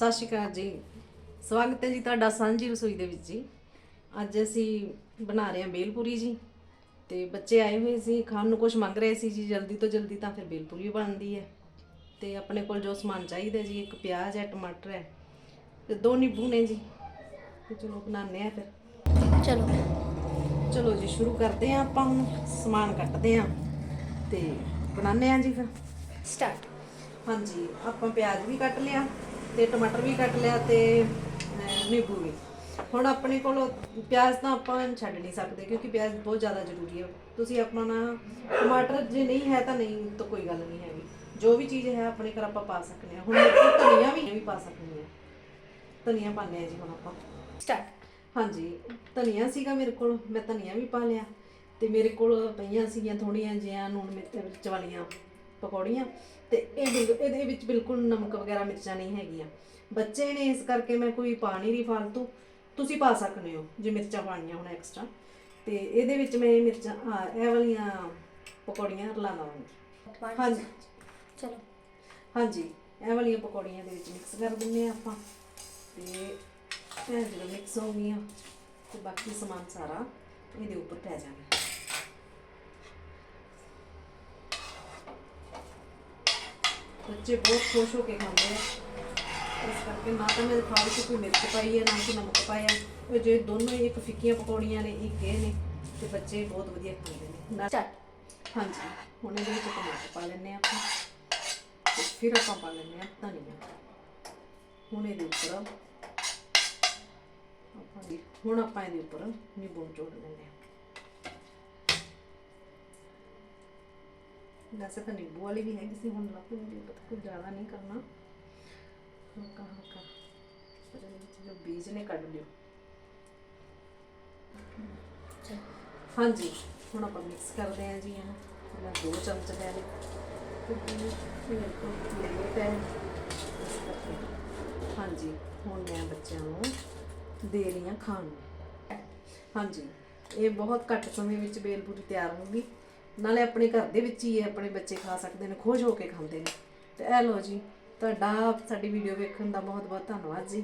ਸਤਿ ਸ਼੍ਰੀ ਅਕਾਲ ਜੀ। ਸਵਾਗਤ ਹੈ ਜੀ ਤੁਹਾਡਾ ਸਾਂਝੀ ਰਸੋਈ ਦੇ ਵਿੱਚ ਜੀ। ਅੱਜ ਅਸੀਂ ਬਣਾ ਰਹੇ ਹਾਂ ਬੇਲਪੂਰੀ ਜੀ ਤੇ ਬੱਚੇ ਆਏ ਹੋਏ ਸੀ ਖਾਣ ਨੂੰ ਕੁਝ ਮੰਗ ਰਹੇ ਸੀ ਜੀ ਜਲਦੀ ਤੋਂ ਜਲਦੀ ਤਾਂ ਫਿਰ ਬੇਲਪੂਰੀ ਬਣਦੀ ਹੈ। ਤੇ ਆਪਣੇ ਕੋਲ ਜੋ ਸਮਾਨ ਚਾਹੀਦਾ ਜੀ ਇੱਕ ਪਿਆਜ਼ ਹੈ ਟਮਾਟਰ ਹੈ ਤੇ ਦੋ ਨਿੰਬੂ ਨੇ ਜੀ। ਤੇ ਚਲੋ ਬਣਾਉਂਦੇ ਆ ਫਿਰ। ਚਲੋ। ਚਲੋ ਜੀ ਸ਼ੁਰੂ ਕਰਦੇ ਆ ਆਪਾਂ ਹੁਣ ਸਮਾਨ ਕੱਟਦੇ ਆ ਤੇ ਬਣਾਉਂਦੇ ਆ ਜੀ ਫਿਰ। ਸਟਾਰਟ। ਹਾਂਜੀ ਆਪਾਂ ਪਿਆਜ਼ ਵੀ ਕੱਟ ਲਿਆ। ਤੇ ਟਮਾਟਰ ਵੀ ਕੱਟ ਲਿਆ ਤੇ ਨਿੰਬੂ ਵੀ। ਹੁਣ ਆਪਣੇ ਕੋਲ ਪਿਆਜ਼ ਤਾਂ ਆਪਾਂ ਛੱਡ ਨਹੀਂ ਸਕਦੇ ਕਿਉਂਕਿ ਪਿਆਜ਼ ਬਹੁਤ ਜ਼ਿਆਦਾ ਜ਼ਰੂਰੀ ਹੈ ਤੁਸੀਂ ਆਪਣਾ ਨਾ ਟਮਾਟਰ ਜੇ ਨਹੀਂ ਹੈ ਤਾਂ ਨਹੀਂ ਤਾਂ ਕੋਈ ਗੱਲ ਨਹੀਂ ਹੈਗੀ। ਜੋ ਵੀ ਚੀਜ਼ ਹੈ ਆਪਣੇ ਘਰ ਆਪਾਂ ਪਾ ਸਕਦੇ ਹਾਂ। ਹੁਣ ਮੇਰੇ ਕੋਲ ਧਨੀਆ ਵੀ ਵੀ ਪਾ ਸਕਦੇ ਹਾਂ। ਧਨੀਆ ਪਾਉਂਦੇ ਆ ਜੀ ਹੁਣ ਆਪਾਂ। ਸਟਾਰਟ ਹਾਂਜੀ ਧਨੀਆ ਸੀਗਾ ਮੇਰੇ ਕੋਲ ਮੈਂ ਧਨੀਆ ਵੀ ਪਾ ਲਿਆ। ਤੇ ਮੇਰੇ ਕੋਲ ਪਈਆਂ ਸੀਗੀਆਂ ਥੋੜੀਆਂ ਜਿਹੀਆਂ ਨੂਣ ਮਿਰਚ ਵਾਲੀਆਂ। ਪਕੌੜੀਆਂ ਤੇ ਇਹ ਬਿਲ- ਇਹਦੇ ਵਿੱਚ ਬਿਲਕੁਲ ਨਮਕ ਵਗੈਰਾ ਮਿਰਚਾਂ ਨਹੀਂ ਹੈਗੀਆਂ। ਬੱਚੇ ਨੇ ਇਸ ਕਰਕੇ ਮੈਂ ਕੋਈ ਪਾ ਨਹੀਂ ਰਹੀ ਫालतू ਤੁਸੀਂ ਪਾ ਸਕਦੇ ਹੋ ਜੇ ਮਿਰਚਾਂ ਪਾਣੀਆਂ ਹੁਣ ਐਕਸਟਰਾ ਤੇ ਇਹਦੇ ਵਿੱਚ ਮੈਂ ਇਹ ਮਿਰਚਾਂ ਇਹ ਵਾਲੀਆਂ ਪਕੌੜੀਆਂ ਰਲਾ ਦਵਾਂਗੀ ਹਾਂਜੀ। ਚਲੋ। ਹਾਂਜੀ ਇਹ ਵਾਲੀਆਂ ਪਕੌੜੀਆਂ ਦੇ ਵਿੱਚ ਮਿਕਸ ਕਰ ਦਿੰਨੇ ਆ ਆਪਾਂ। ਤੇ ਇਹ ਜਦੋਂ ਮਿਕਸ ਹੋ ਗਈਆਂ ਤੇ ਬਾਕੀ ਸਮਾਨ ਸਾਰਾ ਇਹਦੇ ਉੱਪਰ ਪੈ ਜਾਣਾ। ਬੱਚੇ ਬਹੁਤ ਖੁਸ਼ ਹੋ ਕੇ ਖਾਂਦੇ ਆ। ਇਸ ਕਰਕੇ ਨਾ ਤਾਂ ਮੇਰੇ ਖਾਣ 'ਚ ਕੋਈ ਮਿਰਚ ਪਾਈ ਹੈ ਨਾ ਕੋਈ ਨਮਕ ਪਾਇਆ। ਉਹ ਜੇ ਦੋਨੋਂ ਹੀ ਇੱਕ ਫਿੱਕੀਆਂ ਪਕੌੜੀਆਂ ਨੇ ਇੱਕ ਇਹ ਨੇ ਤੇ ਬੱਚੇ ਬਹੁਤ ਵਧੀਆ ਖਾਂਦੇ ਨੇ। ਨਾ ਸਟਾਰਟ ਹਾਂਜੀ ਹੁਣ ਇਹਦੇ ਵਿੱਚ ਟਮਾਟਰ ਪਾ ਲੈਣੇ ਆਪਾਂ। ਤੇ ਫਿਰ ਆਪਾਂ ਪਾ ਲੈਣੇ ਆ ਧਨੀਆ। ਹੁਣ ਇਹਦੇ ਉੱਪਰ ਆਪਾਂ ਹੁਣ ਆਪਾਂ ਇਹਦੇ ਉੱਪਰ ਨਿੰਬੂ ਨਿਚੋੜ ਲੈਣੇ ਆ ਵੈਸੇ ਤਾਂ ਨਿੰਬੂ ਵਾਲੀ ਵੀ ਹੈਗੀ ਸੀ, ਹੁਣ ਲੱਗ ਮੈਨੂੰ ਪਤਾ ਕੋਈ ਜ਼ਿਆਦਾ ਨਹੀਂ ਕਰਨਾ। ਹਲਕਾ ਹਲਕਾ ਪਰ ਵਿੱਚ ਜੋ ਬੀਜ ਨੇ ਕੱਢ ਲਿਓ। ਹਾਂਜੀ, ਹੁਣ ਆਪਾਂ ਮਿਕਸ ਕਰਦੇ ਹਾਂ ਜੀ ਇਹਨੂੰ। ਮੈਂ ਦੋ ਚਮਚ ਲੈ ਲਏ। ਕਿਉਂਕਿ ਮੇਰੇ ਕੋਲ ਹਾਂਜੀ, ਹੁਣ ਮੈਂ ਬੱਚਿਆਂ ਨੂੰ ਦੇ ਰਹੀ ਹਾਂ ਖਾਣ ਨੂੰ। ਹਾਂਜੀ, ਇਹ ਬਹੁਤ ਘੱਟ ਸਮੇਂ ਵਿੱਚ ਬੇਲਪੂਰੀ ਤਿਆਰ ਹੋਊਗੀ। ਨਾਲੇ ਆਪਣੇ ਘਰ ਦੇ ਵਿੱਚ ਹੀ ਇਹ ਆਪਣੇ ਬੱਚੇ ਖਾ ਸਕਦੇ ਨੇ ਖੁਸ਼ ਹੋ ਕੇ ਖਾਂਦੇ ਨੇ। ਤੇ ਇਹ ਲਓ ਜੀ, ਤੁਹਾਡਾ ਸਾਡੀ ਵੀਡੀਓ ਵੇਖਣ ਦਾ ਬਹੁਤ ਬਹੁਤ ਧੰਨਵਾਦ ਜੀ।